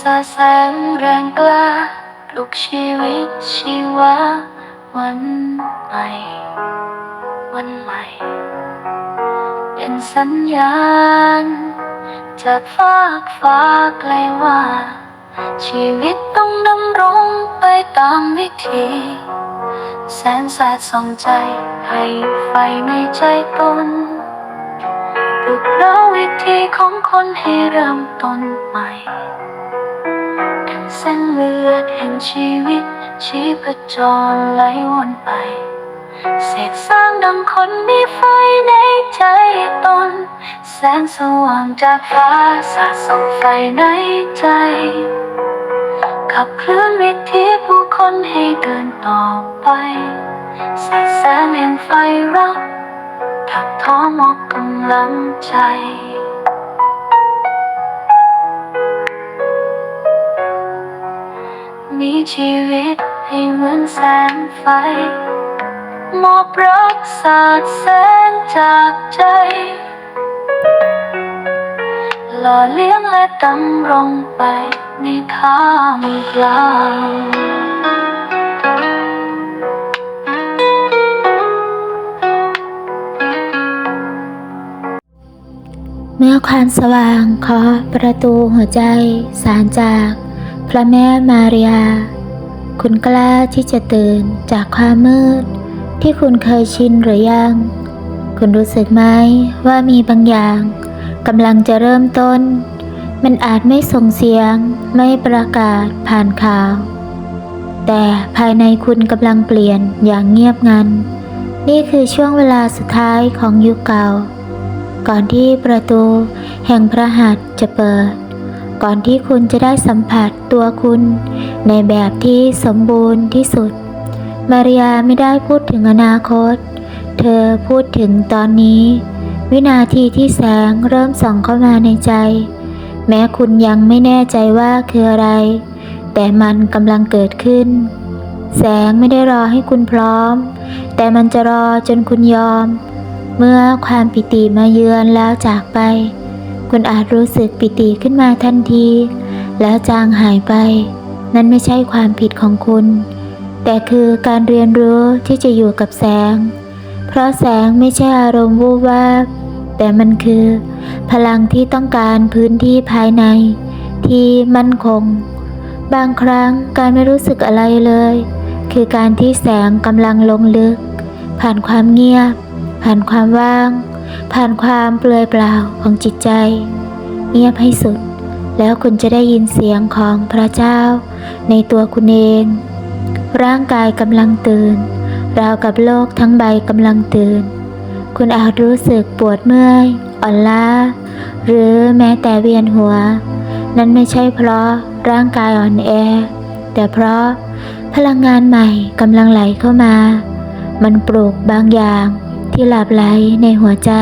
สาแสงแรงกล้าปลุกชีวิตชีวาวันใหม่ วันใหม่ เป็นสัญญาณ จากฟากฟ้าไกลว่า ชีวิตต้องดำรงไปตามวิธี แสนสาดส่องใจ ให้ไฟในใจตนปลุกเร้าวิธีของคนให้เริ่มต้นใหม่ ชีวิตชีพจรไหลวนไป เศษสร้างดังคนมีไฟในใจตน แสงสว่างจากฟ้าสาดส่องไฟในใจ ขับเคลื่อนวิถีผู้คนให้เดินต่อไปแสงแสงแห่งไฟรักถักท้อมอกกำลังใจ มีชีวิตให้เหมือนแสงไฟ มอบรักสาดแสงจากใจหล่อเลี้ยงและดำรงไปในท่ามกลางเมื่อความสว่างเคาะประตูหัวใจสารจาก พระแม่มารียา คุณกล้าที่จะตื่นจากความมืด ที่คุณเคยชินหรือยัง คุณรู้สึกไหมว่ามีบางอย่างกำลังจะเริ่มต้น มันอาจไม่ส่งเสียง ไม่ประกาศผ่านข่าว แต่ภายในคุณกำลังเปลี่ยนอย่างเงียบงัน นี่คือช่วงเวลาสุดท้ายของยุคเก่า ก่อนที่ประตูแห่งพระหัตถ์จะเปิด ก่อนที่คุณจะได้สัมผัสตัวคุณ ในแบบที่สมบูรณ์ที่สุด มาริยาไม่ได้พูดถึงอนาคต เธอพูดถึงตอนนี้ วินาทีที่แสงเริ่มส่องเข้ามาในใจ แม้คุณยังไม่แน่ใจว่าคืออะไร แต่มันกำลังเกิดขึ้น แสงไม่ได้รอให้คุณพร้อม แต่มันจะรอจนคุณยอม เมื่อความปิติมาเยือนแล้วจากไป คุณอาจรู้สึกปิติขึ้นมาทันที แล้วจางหายไป นั่นไม่ใช่ความผิดของคุณ แต่คือการเรียนรู้ที่จะอยู่กับแสง เพราะแสงไม่ใช่อารมณ์วูบวาบแต่มันคือ พลังที่ต้องการพื้นที่ภายใน ที่มั่นคง บางครั้งการไม่รู้สึกอะไรเลย คือการที่แสงกำลังลงลึก ผ่านความเงียบ ผ่านความว่าง ผ่านความเปลือยเปล่าของจิตใจ เงียบให้สุด แล้วคุณจะได้ยินเสียงของพระเจ้า ในตัวคุณเอง ร่างกายกำลังตื่น ราวกับโลกทั้งใบกำลังตื่น คุณอาจรู้สึกปวดเมื่อย อ่อนล้า หรือแม้แต่เวียนหัว นั่นไม่ใช่เพราะร่างกายอ่อนแอ แต่เพราะพลังงานใหม่กำลังไหลเข้ามา มันปลูกบางอย่าง ที่หลับไหลในหัวใจ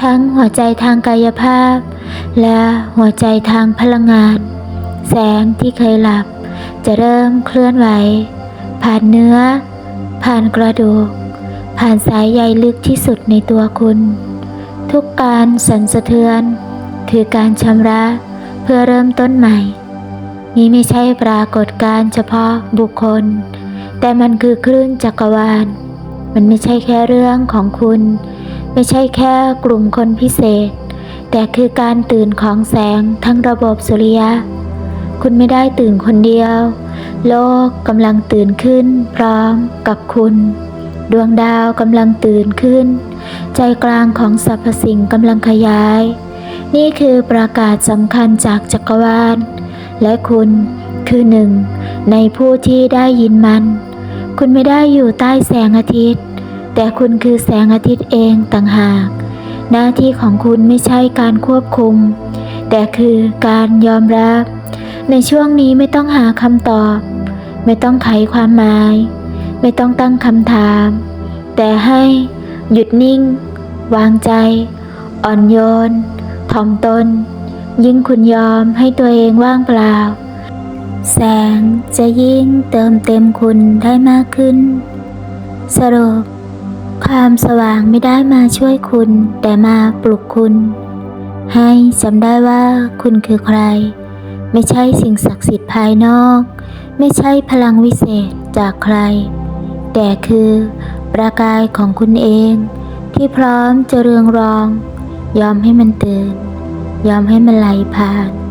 ทั้งหัวใจทางกายภาพ และหัวใจทางพลังงาน แสงที่เคยหลับ จะเริ่มเคลื่อนไหว ผ่านเนื้อ ผ่านกระดูก ผ่านสายใยลึกที่สุดในตัวคุณ ทุกการสั่นสะเทือน คือการชำระเพื่อเริ่มต้นใหม่ นี่ไม่ใช่ปรากฏการเฉพาะบุคคล แต่มันคือคลื่นจักรวาล มันไม่ใช่แค่เรื่องของคุณ ไม่ใช่แค่กลุ่มคนพิเศษ แต่คือการตื่นของแสงทั้งระบบสุริยะ คุณไม่ได้ตื่นคนเดียว โลกกำลังตื่นขึ้นพร้อมกับคุณ ดวงดาวกำลังตื่นขึ้น ใจกลางของสรรพสิ่งกำลังขยาย นี่คือประกาศสำคัญจากจักรวาล และคุณคือหนึ่งในผู้ที่ได้ยินมัน คุณไม่ได้อยู่ใต้แสงอาทิตย์ แต่คุณคือแสงอาทิตย์เองต่างหาก หน้าที่ของคุณไม่ใช่การควบคุม แต่คือการยอมรับ ในช่วงนี้ไม่ต้องหาคำตอบ ไม่ต้องไขความหมาย ไม่ต้องตั้งคำถาม แต่ให้หยุดนิ่ง วางใจ อ่อนโยน ถ่อมตน ยิ่งคุณยอมให้ตัวเองว่างเปล่า แสงจะยิ่งเติมเต็มคุณได้มากขึ้น สรุปความสว่างไม่ได้มาช่วยคุณ แต่มาปลุกคุณ ให้จำได้ว่าคุณคือใคร ไม่ใช่สิ่งศักดิ์สิทธิ์ภายนอก ไม่ใช่พลังวิเศษจากใคร แต่คือประกายของคุณเอง ที่พร้อมจะเรืองรอง ยอมให้มันตื่น ยอมให้มันไหลผ่าน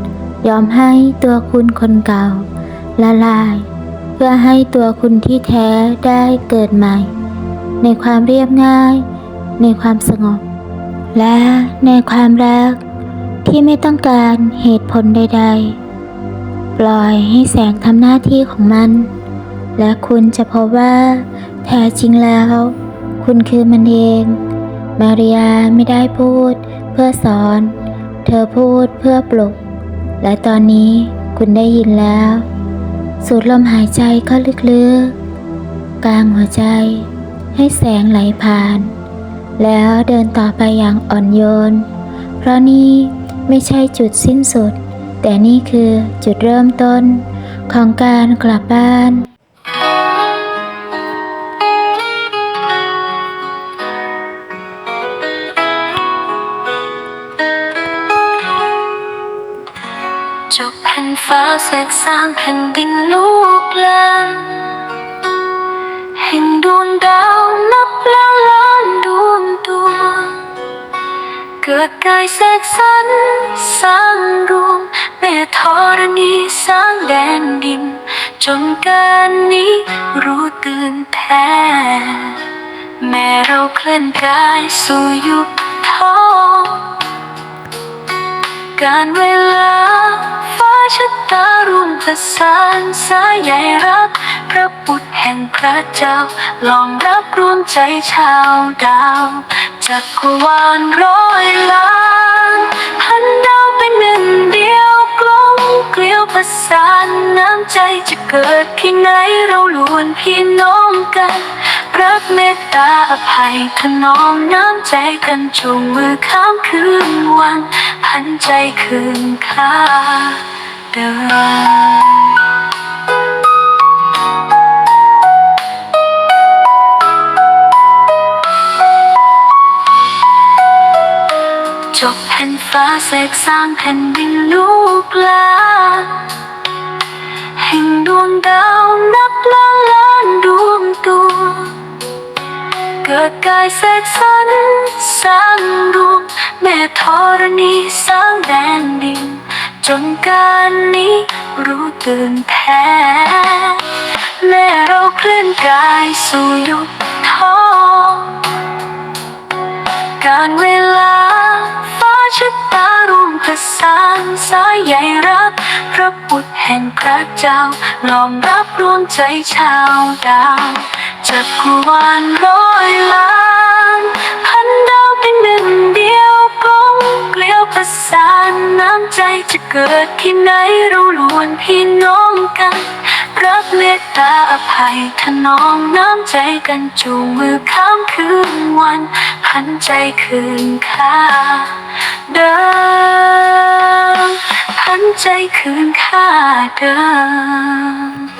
ยอมให้ตัวคุณคนเก่า ละลาย เพื่อให้ตัวคุณที่แท้ได้เกิดใหม่ ในความเรียบง่าย ในความสงบ และในความรักที่ไม่ต้องการเหตุผลใด ๆ ปล่อยให้แสงทำหน้าที่ของมัน และคุณจะพบว่า แท้จริงแล้ว คุณคือมันเอง มาริยาไม่ได้พูด เพื่อสอน เธอพูดเพื่อปลุก และตอนนี้คุณได้ยินแล้ว สูดลมหายใจเข้าลึกๆ กลางหัวใจ ให้แสงไหลผ่าน แล้วเดินต่อไปอย่างอ่อนโยน เพราะนี่ไม่ใช่จุดสิ้นสุด แต่นี่คือจุดเริ่มต้นของการกลับบ้าน จบแผ่นฟ้าเสกสร้างแผ่นดินลูกแลนแห่งดวงดาวนับล้านล้านดวงดวงเกิดกายเสกสรรสร้างดวงแม่ธรณีสร้างแดนดิน จนการนี้รู้ตื่นแท้แม่เราเคลื่อนกายสู่ยุคทองการเวลา ชะตาร่วมประสานสายใยรัก พระบุตรแห่งพระเจ้า ลองรับรวมใจชาวดาวจักรวาลร้อยล้านพันดาวเป็นหนึ่งเดียวกลมเกลียวประสานน้ำใจจะเกิดที่ไหนเราล้วนพี่น้องกันรักเมตตาอภัยถนอมน้ำใจกันจูงมือข้ามคืนวันพันใจคืนค่า ฟ้าเสกสร้างแผ่นดินลูกลาแห่งดวงดาวนับล้านล้านดวงตัว เกิดกายเสกสรรสร้างดวงแม่ธรณีสร้างแดนดิน จนการนี้รู้ตื่นแท้แม่เราเคลื่อนกายสู่ยุค สานสายใยรักพระบุตรแห่งพระเจ้าล้อมรับรวมใจชาวดาวจักรวาลร้อยล้านพันดาวเป็นหนึ่งเดียวกลมเกลียวประสานน้ำใจจะเกิดที่ไหนเราล้วนพี่น้องกันรักเมตตาอภัยถนอมน้ำใจกันจูงมือข้ามคืนวันพันใจคืนค่าเดิมพั นใจคืนค่าเดิม